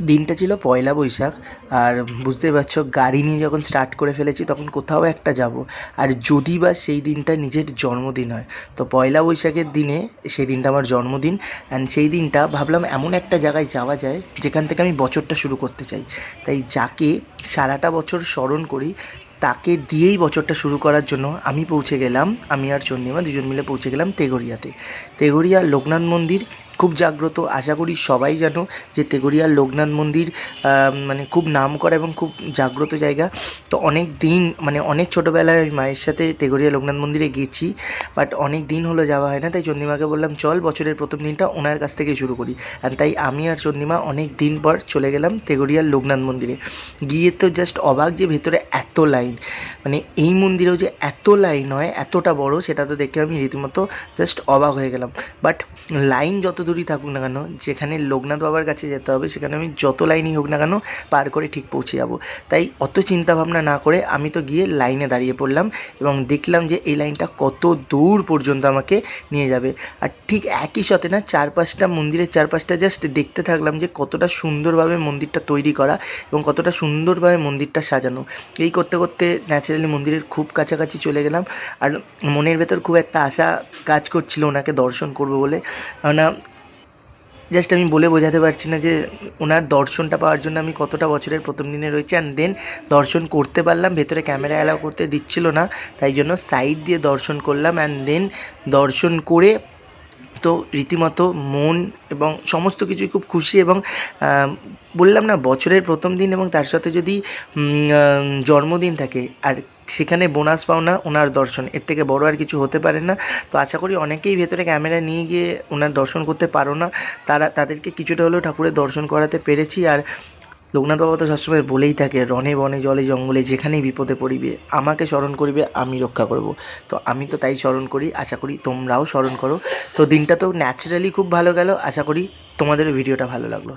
দিনটা ছিল পয়লা বৈশাখ, আর বুঝতে পারছ গাড়ি নিয়ে যখন স্টার্ট করে ফেলেছি তখন কোথাও একটা যাব। আর যদি বা সেই দিনটা নিজের জন্মদিন হয়, তো পয়লা বৈশাখের দিনে সেই দিনটা আমার জন্মদিন অ্যান্ড সেই দিনটা ভাবলাম এমন একটা জায়গায় যাওয়া যায় যেখান থেকে আমি বছরটা শুরু করতে চাই। তাই যাকে সারাটা বছর স্মরণ করি তাকে দিয়েই বছরটা শুরু করার জন্য আমি পৌঁছে গেলাম, আমি আর চন্দ্রিমা দুজন মিলে পৌঁছে গেলাম তেঘরিয়াতে তেঘরিয়া লোকনাথ মন্দির খুব জাগ্রত, আশা করি সবাই জানো যে তেঘরিয়ার লোকনাথ মন্দির মানে খুব নাম করা এবং খুব জাগ্রত জায়গা। তো অনেক দিন মানে অনেক ছোটোবেলায় আমি মায়ের সাথে তেঘরিয়া লোকনাথ মন্দিরে গেছি বাট অনেক দিন হলো যাওয়া হয় না, তাই চন্দ্রিমাকে বললাম, চল বছরের প্রথম দিনটা ওনার কাছ থেকে শুরু করি। আর তাই আমি আর চন্দ্রিমা অনেক দিন পর চলে গেলাম তেঘরিয়ার লোকনাথ মন্দিরে। গিয়ে তো জাস্ট অবাক যে ভেতরে এত লাইন মানে এই মন্দিরেও যে এত লাইন হয়, এতটা বড়, সেটা তো দেখে আমি রীতিমতো জাস্ট অবাক হয়ে গেলাম। বাট লাইন যত দূরই থাকুক না কেন, যেখানে লোকনাথ বাবার কাছে যেতে হবে, সেখানে আমি যত লাইনই হোক না কেন, পার করে ঠিক পৌঁছে যাব। তাই অত চিন্তা ভাবনা না করে আমি তো গিয়ে লাইনে দাঁড়িয়ে পড়লাম এবং দেখলাম যে এই লাইনটা কত দূর পর্যন্ত আমাকে নিয়ে যাবে। আর ঠিক একই সাথে না, চারপাশটা, মন্দিরের চারপাশটা জাস্ট দেখতে থাকলাম যে কতটা সুন্দরভাবে মন্দিরটা তৈরি করা এবং কতটা সুন্দরভাবে মন্দিরটা সাজানো। এই করতে করতে ন্যাচারালি মন্দিরের খুব কাছাকাছি চলে গেলাম। আর মনের ভেতর খুব একটা আশা কাজ করছিল ওনাকে দর্শন করব বলে। কেননা জাস্ট আমি বলে বোঝাতে পারছি না যে ওনার দর্শনটা পাওয়ার জন্য আমি কতটা বছরের প্রথম দিনে রয়েছি। অ্যান্ড দেন দর্শন করতে পারলাম, ভেতরে ক্যামেরা অ্যালাউ করতে দিচ্ছিল না। তাই জন্য সাইড দিয়ে দর্শন করলাম। অ্যান্ড দেন দর্শন করে তো রীতিমতো মন এবং সমস্ত কিছুই খুব খুশি এবং বললাম না বছরের প্রথম দিন এবং তার সাথে যদি জন্মদিন থাকে আর সেখানে বোনাস পাওনা ওনার দর্শন, এর থেকে বড় আর কিছু হতে পারে না। তো আশা করি অনেকেই ভেতরে ক্যামেরা নিয়ে গিয়ে ওনার দর্শন করতে পারো না। তারা, তাদেরকে কিছুটা হলেও ঠাকুরের দর্শন করাতে পেরেছি আর লোকনাথ বাবা তো সবসময় বলেই থাকে রনে বনে জলে জঙ্গলে যেখানেই বিপদে পড়িবে, আমাকে স্মরণ করিবে, আমি রক্ষা করব। তো আমি তো তাই স্মরণ করি, আশা করি তোমরাও স্মরণ করো। তো দিনটা তো ন্যাচারালি খুব ভালো গেল, আশা করি তোমাদের ভিডিওটা ভালো লাগল।